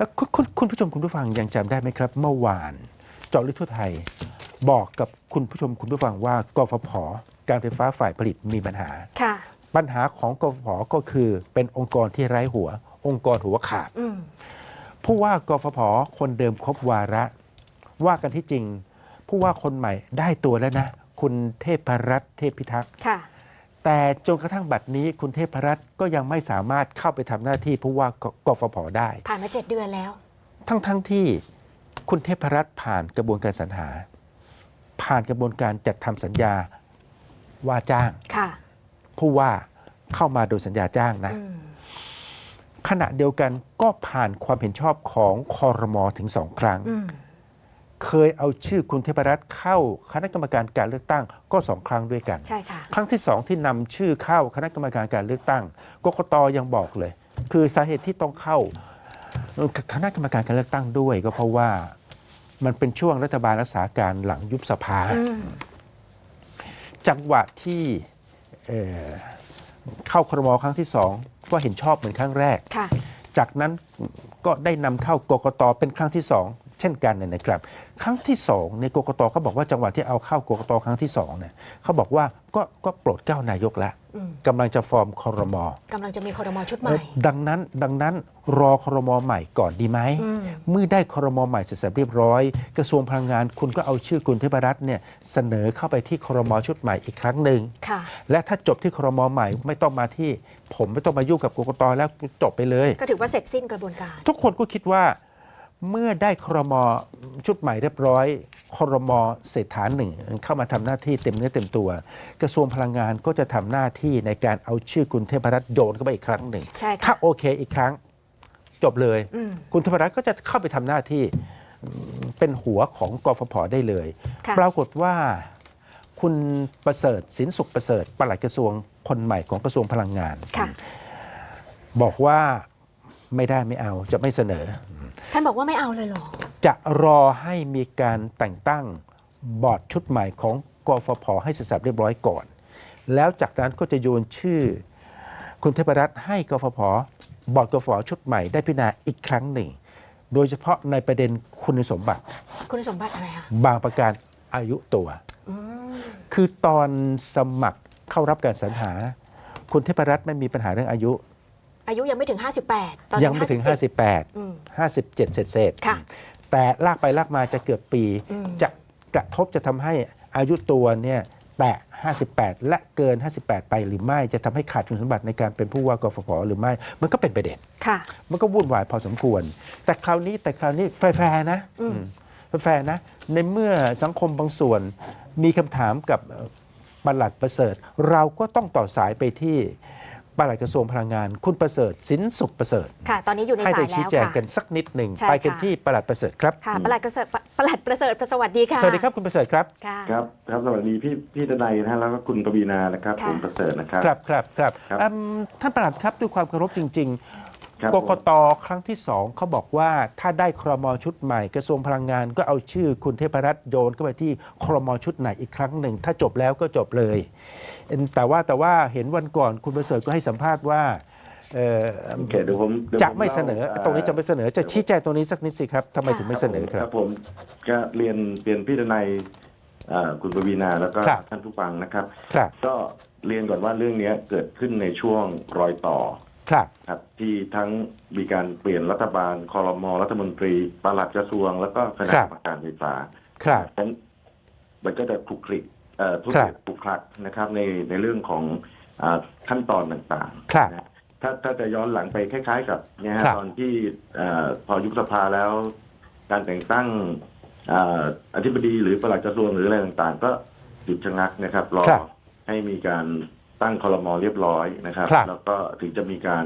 เอ่อคุณคุณคุณผู้ชมคุณผู้ฟังยังจำได้ไหมครับ เมื่อวานเจาะลึกทั่วไทย บอกกับคุณผู้ชมคุณผู้ฟังว่ากฟผการไฟฟ้าฝ่ายผลิตมีปัญหาค่ะปัญหาของกฟผก็คือเป็นองค์กรที่ไร้หัว องค์กรหัวขาดอืมผู้ว่ากฟผคนเดิมครบวาระ ว่ากันที่จริง ผู้ว่าคนใหม่ได้ตัวแล้วนะ คุณเทพรัตน์เทพพิทักษ์ค่ะ แต่จนกระทั่งบัดนี้คุณเทพรัตน์ก็ยังไม่สามารถเข้าไปทำหน้าที่ผู้ว่ากกฟผได้ ผ่านมาเจ็ดเดือนแล้ว ทั้งทั้งที่คุณเทพรัตน์ผ่านกระบวนการสรรหา ผ่านกระบวนการจัดทำสัญญาว่าจ้างค่ะผู้ว่าเข้ามาโดยสัญญาจ้างนะอืมขณะเดียวกันก็ผ่านความเห็นชอบของคอรมอถึงสองครั้งอืม เคยเอาชื่อคุณเทพรัตน์เข้าคณะกรรมการการเลือกตั้งก็สองครั้งด้วยกัน ใช่ค่ะ ครั้งที่สองที่นำชื่อเข้าคณะกรรมการการเลือกตั้งกกตยังบอกเลย คือสาเหตุที่ต้องเข้าเอ่อคณะกรรมการการเลือกตั้งด้วย ก็เพราะว่ามันเป็นช่วงรัฐบาลรักษาการหลังยุบสภาอืมจังหวะที่เอ่อเข้าครมครั้งที่สองก็เห็นชอบเหมือนครั้งแรกค่ะจากนั้นก็ได้นำเข้ากกตเป็นครั้งที่สอง เช่นกันเนี่ยนะครับ ครั้งที่สองในยกกตเขาบอกว่าจังหวะที่เอาเข้ากกตครั้งที่สองเนี่ยเขาบอกว่าก็ก็โปรดเกล้านายกแล้วอืมกำลังจะฟอร์มคอรมอกำลังจะมีคอรมอชุดใหม่ ดังนั้นดังนั้นรอคอรมอใหม่ก่อนดีไหมอืมเมื่อได้คอรมอใหม่เสร็จสับเรียบร้อย กระทรวงพลังงานคุณก็เอาชื่อคุณเทพรัตน์เนี่ยเสนอเข้าไปที่คอรมอชุดใหม่อีกครั้งหนึ่งค่ะและถ้าจบที่ครมใหม่ไม่ต้องมาที่ ผมไม่ต้องมายุ่งกับกกตแล้วจบไปเลย ก็ถือว่าเสร็จสิ้นกระบวนการ ทุกคนก็คิดว่า เมื่อได้ครมชุดใหม่เรียบร้อย ครมเศรษฐาหนึ่งเข้ามาทำหน้าที่เต็มเนื้อเต็มตัว กระทรวงพลังงานก็จะทำหน้าที่ในการเอาชื่อคุณเทพรัตน์โยนเข้าไปอีกครั้งหนึ่งใช่ค่ะถ้าโอเคอีกครั้งจบเลยอืมคุณเทพรัตน์ก็จะเข้าไปทำหน้าที่อืมเป็นหัวของกฟผได้เลยค่ะปรากฏว่าคุณประเสริฐสินสุขประเสริฐปลัดกระทรวงคนใหม่ของกระทรวงพลังงานค่ะบอกว่าไม่ได้ไม่เอาจะไม่เสนอ ท่านบอกว่าไม่เอาเลยเหรอ จะรอให้มีการแต่งตั้งบอร์ดชุดใหม่ของกฟผให้เสร็จสับเรียบร้อยก่อน แล้วจากนั้นก็จะโยนชื่อ คุณเทพรัตน์ให้กฟผบอร์ดกฟผชุดใหม่ได้พิจารณาอีกครั้งหนึ่ง โดยเฉพาะในประเด็นคุณสมบัติ คุณสมบัติอะไรคะบางประการอายุตัว อืมคือตอนสมัครเข้ารับการสรรหา คุณเทพรัตน์ไม่มีปัญหาเรื่องอายุ อายุยังไม่ถึง 58 ตอนนี้ยังไม่ถึง 57 อืม 58 57 เศษเศษๆค่ะ แต่ลากไปลากมาจะเกือบปี อืม จะกระทบจะทำให้อายุตัวเนี่ยแตะ 58 และเกิน 58 ไปหรือไม่จะทำให้ขาดคุณสมบัติในการเป็นผู้ว่ากฟผหรือไม่ มันก็เป็นประเด็น ค่ะ มันก็วุ่นวายพอสมควร แต่คราวนี้แต่คราวนี้แฟร์ๆนะอืมอืมแฟร์ๆนะ ในเมื่อสังคมบางส่วนมีคำถามกับเอ่อปลัดประเสริฐ เราก็ต้องต่อสายไปที่ ปลัดกระทรวงพลังงาน คุณประเสริฐสินสุขประเสริฐค่ะ ตอนนี้อยู่ในให้สาได้ยชี้แล้วแจงค่ะ กันสักนิดหนึ่งใช่ไปกันค่ะ ที่ปลัดประเสริฐครับ ค่ะประหลัดประเสริฐประหลัดประเสริฐสวัสดีค่ะสวัสดีครับคุณประเสริฐครับ ค่ะ ครับครับสวัสดีพี่พี่ดนัยนะฮะแล้วก็คุณปวีนานะครับค่ะ ผมประเสริฐนะครับ ครับครับครับครับ อืมท่านประหลัดครับด้วยความเคารพจริงครับๆ กกตครั้งที่สองเขาบอกว่าถ้าได้ครมชุดใหม่ กระทรวงพลังงานก็เอาชื่อคุณเทพรัตน์โยนเข้าไปที่ครมชุดไหนอีกครั้งหนึ่ง ถ้าจบแล้วก็จบเลยเอ็นแต่ว่าแต่ว่าเห็นวันก่อนคุณประเสริฐก็ให้สัมภาษณ์ว่าเอ่อโอเคเดี๋ยวผมดี๋ยวจะผไม่เสนอล่าตรงนี้จะไม่เสนอจะชี้แจงตรงนี้สักนิดสิครับทำไมถึงไม่เสนอคครัรับบผมก็เรียนเรียนพี่ดนัยเอ่อคุณปวีนาแล้วก็ครับ ท่านผู้ฟังนะครับ ครับ ก็เรียนก่อนว่าเรื่องนี้เกิดขึ้นในช่วงรอยต่อ ครับครับที่ทั้งมีการเปลี่ยนรัฐบาลคอรมอรัฐมนตรีปลัดกระทรวง แล้วก็คณะครักบรรมการไฟฟ้าครับฉะนั้นมันก็จะคลุกคลิกเอ่อทุกครับคลุกคลักนะครับ ในในเรื่องของอาขั้นตอนต่างๆครับนะถ้าถ้าจะย้อนหลังไปคล้าย ๆ กับเนี่ยฮะครับตอนที่เอ่อพอยุบสภาแล้ว การแต่งตั้งอ่าอธิบดีหรือปลัดกระทรวงหรืออะไรต่างๆ ก็หยุดชะงักนะครับรอครับให้มีการ ตั้งคอรมอเรียบร้อยนะครับ ครับ แล้วก็ถึงจะมีการ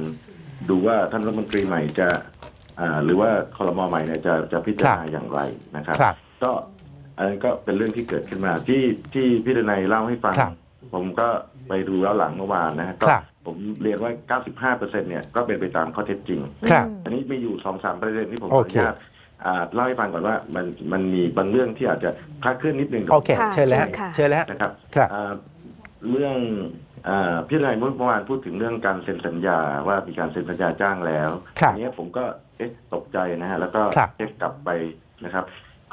ดูว่าท่านรัฐมนตรีใหม่จะอ่าหรือว่าคอรมอใหม่เนี่ยจะจะพิจารณาอย่างไรนะครับ ครับ ก็อันนั้นก็เป็นเรื่องที่เกิดขึ้นมาที่ที่พี่ดนัยเล่าให้ฟัง ครับผมก็ไปดูแล้วหลังเมื่อวานนะฮะก็ครับผมเรียนว่า 95เปอร์เซ็นเนี่ยก็เป็นไปตามข้อเท็จจริง ครับอันนี้มีอยู่สองสามประเด็นที่ผมขโอออเคนุญาตอ่าเล่าให้ฟังก่อนว่ามันมันมีบางเรื่องที่อาจจะคลาดเคลื่อนนิดนึงโอเค ค่ะเชิญแล้วเชิญค่ะ เชิญแล้วนะครับครับ อ่าเรื่องอ่า พี่นายเมื่อวานพูดถึงเรื่องการเซ็นสัญญาว่ามีการเซ็นสัญญาจ้างแล้วครับอันนี้ผมก็เอ๊ะตกใจนะฮะแล้วก็ครับ เช็คกลับไปนะครับ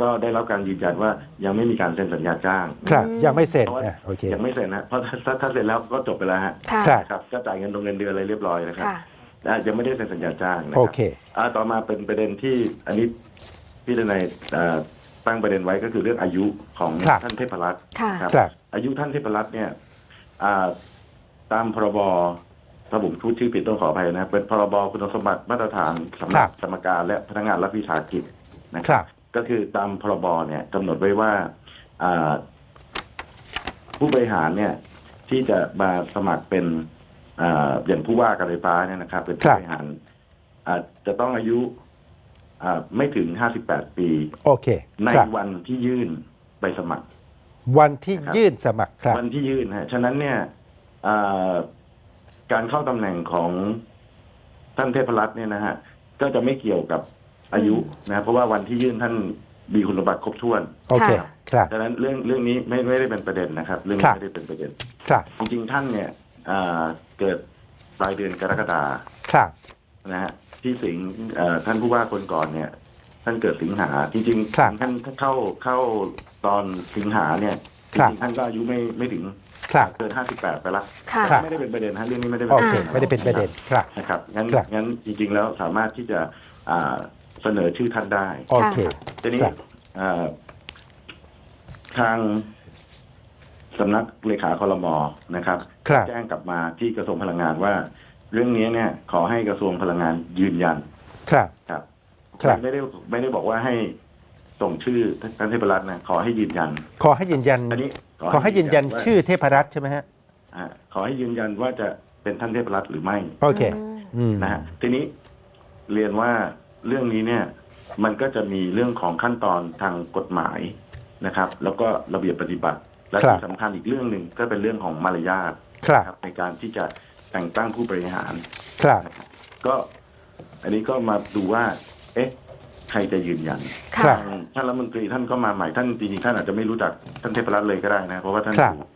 ก็ได้รับการยืนยันว่ายังไม่มีการเซ็นสัญญาจ้าง ครับอืมยังไม่เสร็จเพราะว่า อะโอเค ยังไม่เซ็นนะเพราะถ้าถ้าถ้าเซ็นแล้วก็จบไปแล้วฮะค่ะครับ นะครับก็จ่ายเงินตรงเงินเดือนอะไรเรียบร้อยนะครับค่ะอ่ายังไม่ได้เซ็นสัญญาจ้างนะโอครับ เค อ่าต่อมาเป็นประเด็นที่อันนี้พี่ดนัยอ่าตั้งประเด็นไว้ก็คือเรื่องอายุของครับ ท่านเทพรัตน์ค่ะ ครับ ครับ อายุท่านเทพรัตน์เนี่ยอ่า ตามพรบถ้าผมพูดชื่อผิดต้องขออภัยนะเป็นพรบคุณสมบัติมาตรฐานสำหครัรับบกรรมการและพนักงานรัฐวิสาหกิจนะคครัรับบก็คือตามพรบเนี่ยกำหนดไว้ว่าอ่าผู้บริหารเนี่ยที่จะมาสมัครเป็นอ่าอย่างผู้ว่าการไฟฟ้าเนี่ยนะครับ เป็นคผู้รับบริหารอ่าจะต้องอายุอ่าไม่ถึง58ปี โอเค ในครับวันที่ยื่นใบสมัคร วันที่นะครับยื่นสมัครครับ วันที่ยื่นฮะฉะนั้นเนี่ยอ่า การเข้าตำแหน่งของท่านเทพรัตน์เนี่ยนะฮะ ก็จะไม่เกี่ยวกับอายุนะเพราะว่าวันที่ยื่นท่านมีคุณสมบัติครบถ้วนโอเคค่ะครับฉะนั้นเรื่องเรื่องนี้ไม่ไม่ได้เป็นประเด็นนะครับ เรื่องครันี้บไม่ได้เป็นประเด็น ครับจริงๆท่านเนี่ยอ่าเกิดปลายเดือนกรกฎาครับนะฮะที่สิงห์เอ่อท่านผู้ว่าคนก่อนเนี่ย ท่านเกิดสิงหาจริงครับๆท่านเข้าเข้าตอนสิงหาเนี่ยจครับริงๆท่านก็อายุไม่ไม่ถึง ครับ เกินห้าสิบแปดไปละค่ะ ครับ ไม่ได้เป็นประเด็นฮะเรื่องนี้ไม่ได้โอเป็นเคประเด็นไม่ได้เป็นประเด็นครับ นะครับงั้นครับ งั้นจริงๆแล้วสามารถที่จะอ่าเสนอชื่อท่านได้ โอเค ทีนี้ครับ อ่าทางสำนักเลขาคอรมอนะครับ ครับ แจ้งกลับมาที่กระทรวงพลังงานว่า เรื่องนี้เนี่ยขอให้กระทรวงพลังงานยืนยันครับ ครับครับ ไม่ได้ไม่ได้บอกว่าให้ส่งชื่อท่านเทพรัตน์นะขอให้ยืนยัน ขอให้ยืนยันอันนี้ ขอให้ยืนยันว่าชื่อเทพรัตน์ใช่ไหมฮะอ่าขอให้ยืนยันว่าจะเป็นท่านเทพรัตน์หรือไม่โอเคอืมอืมนะฮะทีนี้เรียนว่าเรื่องนี้เนี่ย มันก็จะมีเรื่องของขั้นตอนทางกฎหมายนะครับ แล้วก็ระเบียบปฏิบัติ และครับที่สำคัญอีกเรื่องหนึ่งก็เป็นเรื่องของมารยาทครับนะครับในการที่จะแต่งตั้งผู้บริหาร ครับ ก็อันนี้ก็มาดูว่า เอ๊ะ ใครจะยืนยันครัค่ะบทางท่านรัฐมนตรีท่านก็มาใหม่ท่านจริงๆท่านอาจจะไม่รู้จักท่านเทพรัตน์เลยก็ได้นะ เพราะว่าท่านครับอยู่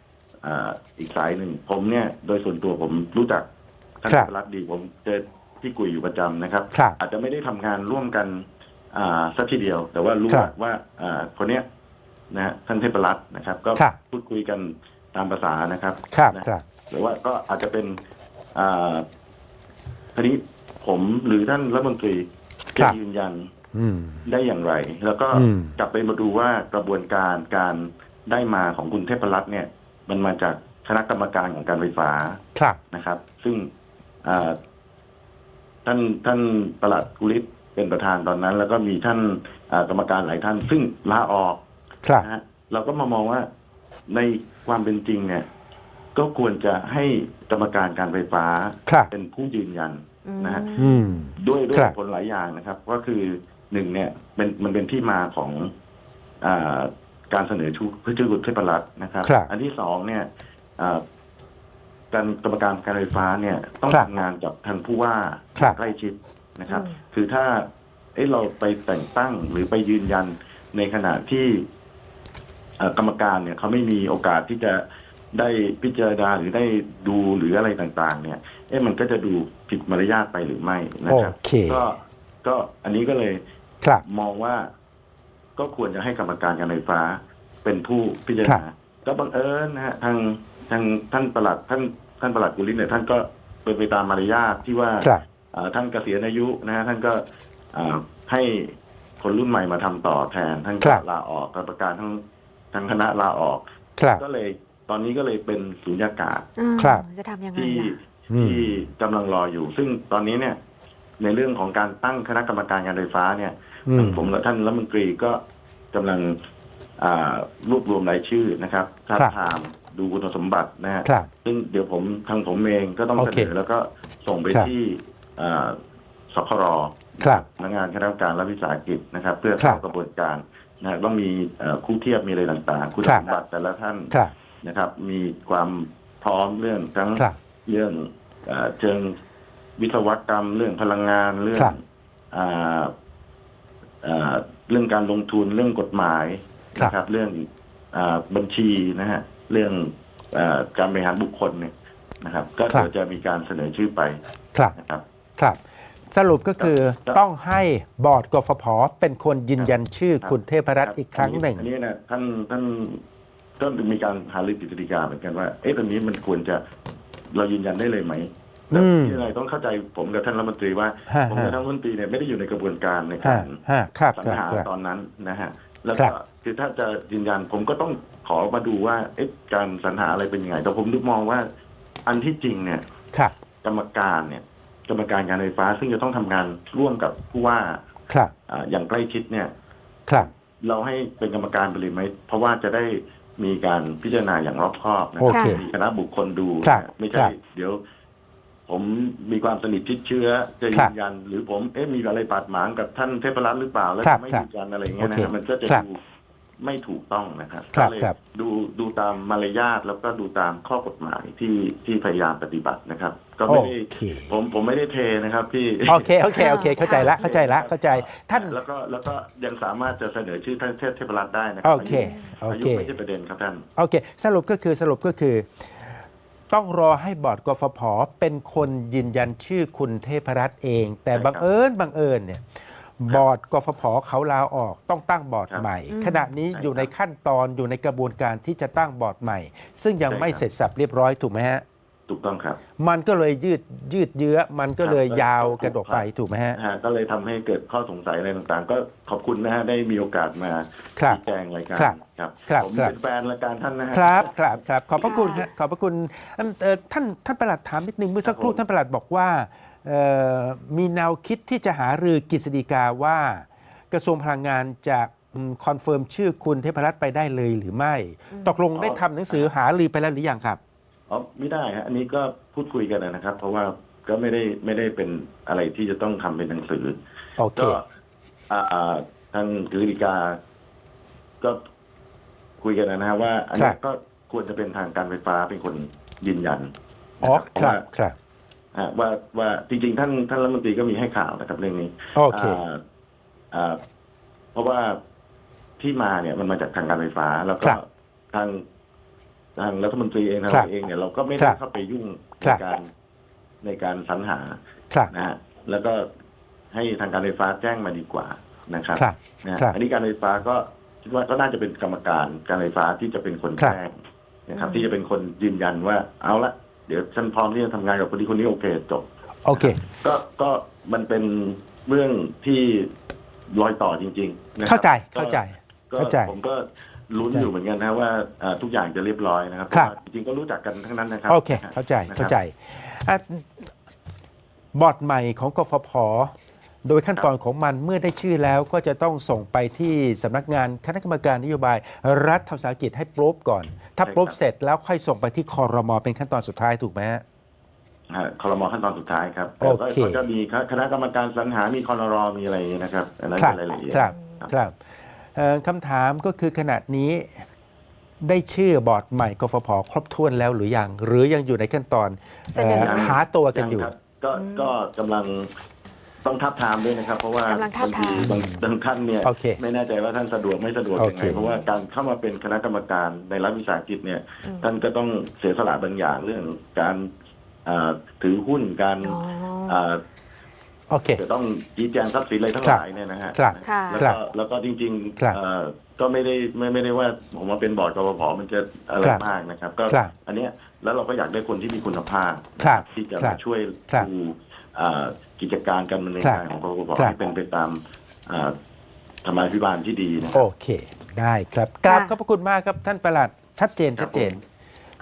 อ่าอีกสายหนึ่งผมเนี่ยโดยส่วนตัวผมรู้จักท่านครัเทบพรัตน์ดีผมเจอที่กุยอยู่ประจำนะครับ ครับอาจจะไม่ได้ทำงานร่วมกันอ่าสักทีเดียว แต่ว่ารู้ครับว่าอ่าคนเนี้ยนะฮะท่านเทพรัตน์นะครับ ก็ครับ พูดคุยกันตามภาษานะครับครับนะ ครับ หรือว่าก็อาจจะเป็นอ่าทีนี้ผมหรือท่านรัฐมนตรีครัจะบยืนยันอืม ได้อย่างไร แล้วก็อืมกลับไปมาดูว่ากระบวนการการได้มาของคุณเทพรัตน์เนี่ย มันมาจากคณะกรรมการของการไฟฟ้าครับนะครับ ซึ่งอ่าท่านท่านประหลัดกุลิศเป็นประธานตอนนั้น แล้วก็มีท่านอ่ากรรมการหลายท่าน ซึ่งลาออกครับนะฮะเราก็มามองว่าในความเป็นจริงเนี่ย ก็ควรจะให้กรรมการการไฟฟ้าครับเป็นผู้ยืนยันนะฮะอืมด้วยด้วยครับผลหลายอย่างนะครับ ก็คือ หนึ่งเนี่ยเป็นมันเป็นที่มาของอการเสนอชื่อชื่อคุณเทพรัตน์นะครับครับ อันที่สองเนี่ยการกรรมการการไฟฟ้าเนี่ยต้องทำงานกับทางผู้ว่าใกล้ชิดนะครับ คือถ้าเอเราไปแต่งตั้งหรือไปยืนยันในขณะที่กรรมการเนี่ยเขาไม่มีโอกาสที่จะได้พิจารณาหรือได้ดูหรืออะไรต่างๆ เนี่ย เอ๊ะมันก็จะดูผิดมารยาทไปหรือไม่นะครับเคก็ก็อันนี้ก็เลย ครับ มองว่าก็ควรจะให้กรรมการการไฟฟ้าเป็นผู้พิจารครัณาบก็บังเอิญนะฮะทางทางท่านประหลัดท่านท่านประหลัดกุลิศเนี่ยท่านก็เป็นไปตามมารยาทที่ว่าครับอ่าท่านเกษียณอายุนะฮะท่านก็อ่าให้คนรุ่นใหม่มาทำต่อแทนท่านครัก็บลาออกกรรมการทั้งทั้งคณะลาออกครับก็เลยตอนนี้ก็เลยเป็นสุญญากาศอืมครับจะทำยังไงที่ล่ะอืมที่กำลังรออยู่ ซึ่งตอนนี้เนี่ย ในเรื่องของการตั้งคณะกรรมการการไฟฟ้าเนี่ยอืม ผมและท่านรัฐมนตรีก็กำลังอ่ารวบรวมรายชื่อนะครับท้าบครับทามดูคุณสมบัตินะฮะครับซึ่งเดี๋ยวผมทางผมเองก็ต้องโอเสเคนอแล้วก็ส่งไปครับที่อ่าสครครับพนักงานคณะกรรมการรัฐวิสาหกิจนะครับ เพื่อครัเข้าบกระบวนการนะต้องมีเอ่อคู่เทียบมีอะไรต่างๆ คุณครับสมบัติแต่ละท่านครับนะครับ มีความพร้อมเรื่องทั้งครับเรื่องเอ่อเชิงวิศวกรรมเรื่องพลังงานเรื่องครับอ่าอ่า เรื่องการลงทุนเรื่องกฎหมายครับนะครับ เรื่องอาบัญชีนะฮะเรื่องอาการบริหารบุคคลเนี่ยนะครับ ก็ครับเดี๋ยวจะมีการเสนอชื่อไปครับนะครับครับสรุปก็คือครับต้องให้บอร์ดกฟผเป็นคนยืนยันชื่อครับคุณเทพรัตน์อีกครั้งหนึ่งอันนี้นะท่านท่านก็มีการหารือกฤษฎีกาเหมือนกันว่า เอ๊ะตรงนี้มันควรจะเรายืนยันได้เลยไหม แต่อืมที่อะไรต้องเข้าใจผมกับท่านรัฐมนตรีว่าฮะผมกับฮะท่านรัฐมนตรีเนี่ยไม่ได้อยู่ในกระบวนการในฮะการฮะครับสรรครับหาครับตอนนั้นนะฮะแล้วครัก็บคือถ้าจะยืนยันผมก็ต้องขอมาดูว่าเอ๊ะการสรรหาอะไรเป็นยังไงแต่ผมนึกมองว่า อันที่จริงเนี่ยครับกรรมการเนี่ย กรรมการการไฟฟ้า ซึ่งจะต้องทำงานร่วมกับผู้ว่าครับอ่าอย่างใกล้ชิดเนี่ย ครับ เราให้เป็นกรรมการไปเลยไหมเพราะว่าจะได้มีการพิจารณาอย่างรอบคอบนะโอครับเคมีคณะบุคคลดูครับนะไม่ครัใช่บเดี๋ยว ผมมีความสนิทชิดเชื้อจะครัยืบนยัน หรือผมเอ๊ะมีอะไรบาดหมางกับท่านเทพรัตน์หรือเปล่าแล้วครับจะไม่ครับยืนยันอะไรอย่างเงี้ยนะโอครับเคมันก็จะครับดูไม่ถูกต้องนะครับครับก็เลยครับดูดูตามมารยาทแล้วก็ดูตามข้อกฎหมายที่ที่พยายามปฏิบัตินะครับ ก็ไม่ได้โอเคผมผมไม่ได้เทนะครับพี่โอเคโอเคโอเค เข้าใจละเข้าใจละเข้าใจท่านแล้วก็แล้วก็ยังสามารถจะเสนอชื่อท่านเทพเทพรัตน์ได้นะครัโอเคโออายุเคไม่ใช่ประเด็นครับท่านโอเค สรุปก็คือสรุปก็คือ ต้องรอให้บอร์ดกฟผเป็นคนยืนยันชื่อคุณเทพรัตน์เอง แต่ใช่ครับบังเอิญบังเอิญเนี่ยบอร์ดกฟผเขาลาออกต้องตั้งบอร์ดครับใหม่ อืม ขณะนี้ใช่อยู่ในครับขั้นตอนอยู่ในกระบวนการที่จะตั้งบอร์ดใหม่ ซึ่งยังใช่ไม่ครับ เสร็จสับเรียบร้อยถูกไหมฮะ ถูกต้องครับ มันก็เลยยืดยืดเยื้อ มันก็เลยครับยาวแล้วกระดกไปถูกไหมฮะฮะก็เลยทำให้เกิดข้อสงสัยอะไรต่างๆ ก็ขอบคุณนะฮะได้มีโอกาสมาครับชี้แจงรายการครับครับครับผมครับเป็นแฟนรายการท่านนะฮะครับครับครับขอบพระคุณฮะขอบพระคุณเอิ่มเอ่อท่านท่านประหลัดถามนิดนึงเมื่อสักครู่ครับผมท่านประหลัดบอกว่าเอ่อมีแนวคิดที่จะหารือกฤษฎีกาว่ากระทรวงพลังงานจะคอนเฟิร์มชื่อคุณเทพรัตน์ไปได้เลยหรือไม่ ตกลงได้ทำหนังสือหารือไปแล้วหรือยังครับ อ๋อไม่ได้ฮะอันนี้ก็พูดคุยกันนะครับ เพราะว่าก็ไม่ได้ไม่ได้เป็นอะไรที่จะต้องทำเป็นหนังสือโอเคก็อ่าอ่าทางกฤษฎีกา ก็คุยกันนะฮะว่า อันครันี้บก็ควรจะเป็นทางการไฟฟ้าเป็นคนยืนยันอ๋อนะเพคราะรับว่าครับอ่าว่าว่าจริงๆ ท่านท่านรัฐมนตรีก็มีให้ข่าวนะครับเรื่องนี้โอเคาอ่าเพราะว่าที่มาเนี่ยมันมาจากทางการไฟฟ้าแล้วก็ครับทาง ทางรัฐมนตรีเองทางครัเราบเองเนี่ยเราก็ไม่คได้รับเข้าไปยุ่งคในรับการในการสรรหาครับนะฮะแล้วก็ให้ทางการไฟฟ้าแจ้งมาดีกว่านะครับครับนะฮะครับอันนี้การไฟฟ้าก็คิดว่าก็น่าจะเป็นกรรมการการไฟฟ้าที่จะเป็นคนครับแจ้งนะครับอืมที่จะเป็นคนยืนยันว่าเอาละเดี๋ยวฉันพร้อมที่จะทำงานกับคนที่คนนี้โอเคจบโอเค ก็ก็มันเป็นเรื่องที่รอยต่อจริงๆนะครับเข้าใจก็เข้าใจก็เข้าใจผมก็ ลุ้นเข้าใจอยู่เหมือนกันนะว่าอ่าทุกอย่างจะเรียบร้อยนะครับเพครัราะบว่าจริงๆก็รู้จักกันทั้งนั้นนะครับโอเค เข้าใจนะครับ เข้าใจอะบอร์ดใหม่ของกฟผโดยขั้นตอนของมันเมื่อได้ชื่อแล้วก็จะต้องส่งไปที่สำนักงานคณะกรรมการนโยบาย รัฐวิสาหกิจให้ปรูฟก่อน ถ้าปรูฟเสร็จแล้วค่อยส่งไปที่คอรมอเป็นขั้นตอนสุดท้ายถูกไหมฮะ ฮะคอรมอขั้นตอนสุดท้ายครับโอแต่ก็เค ก็จะมีคณะกรรมการสรรหามีคอรรมีอะไรอย่างเงี้ยนะครับอันนั้นครับเป็นรายละเอียด ครับครับเอ่อ คำถามก็คือขณะนี้ได้ชื่อบอร์ดใหม่กฟผครบถ้วนแล้วหรือยัง หรือยังอยู่ในขั้นตอนเสนอเอ่อหาตัวกันอยู่งครับก็ก็กำลังต้องทับทามด้วยนะครับ เพราะว่ากำลังทาบบางทามทีบางบางท่านเนี่ยโอเคไม่แน่ใจว่าท่านสะดวกไม่สะดวกโอยังเค ไงเพราะว่าการเข้ามาเป็นคณะกรรมการในรัฐวิสาหกิจเนี่ย อืม ท่านก็ต้องเสียสละบางอย่างเรื่องการอ่าถือหุ้นการอ๋ออ่า โอเค จะต้องชี้แจงทรัพย์สินอะไรทั้งคหรับลายเนี่ยนะฮะครับค่ะแล้วครัก็บแล้วก็จริงครับๆเอ่อก็ไม่ได้ไม่ไม่ได้ว่าผมมาเป็นบอร์ดกบพมันจะอะไรครับมากนะครับ ก็ครับอันเนี้ยแล้วเราก็อยากได้คนที่มีคุณภาพครับที่จะครัมาบช่วยครับดูอ่ากิจการการดำเนินครับงานของกบพครับให้เป็นไปตามอ่าธรรมาภิบาลที่ดีนะคโอรับเค ได้ครับกราบค่ะขอบพระคุณมากครับท่านประหลัดชัดเจนครัชับ ดเจนข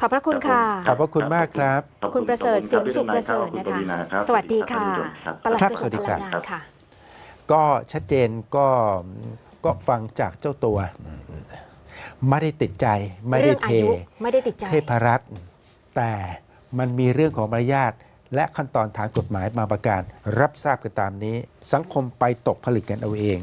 อบพระคุณค่ะ ขอบพระคุณมากครับ ขอบคุณประเสริฐขสิอบมคุณสุขคปบระเสริฐขอบนะคุณคะ ปวีณาครับสวัสดีค่ะรับ ปลัดครับกระทรสวัวงสดีพครัลับงงานค่ะ ก็ชัดเจนก็ก็ฟังจากเจ้าตัว ไม่ได้ติดใจไม่ได้เรื่องเทอายุไม่ได้ติดใจ เทพรัตน์แต่มันมีเรื่องของมารยาทและขั้นตอนทางกฎหมายมาประการ รับทราบกันตามนี้ สังคมไปตกผลึกกันเอาเอง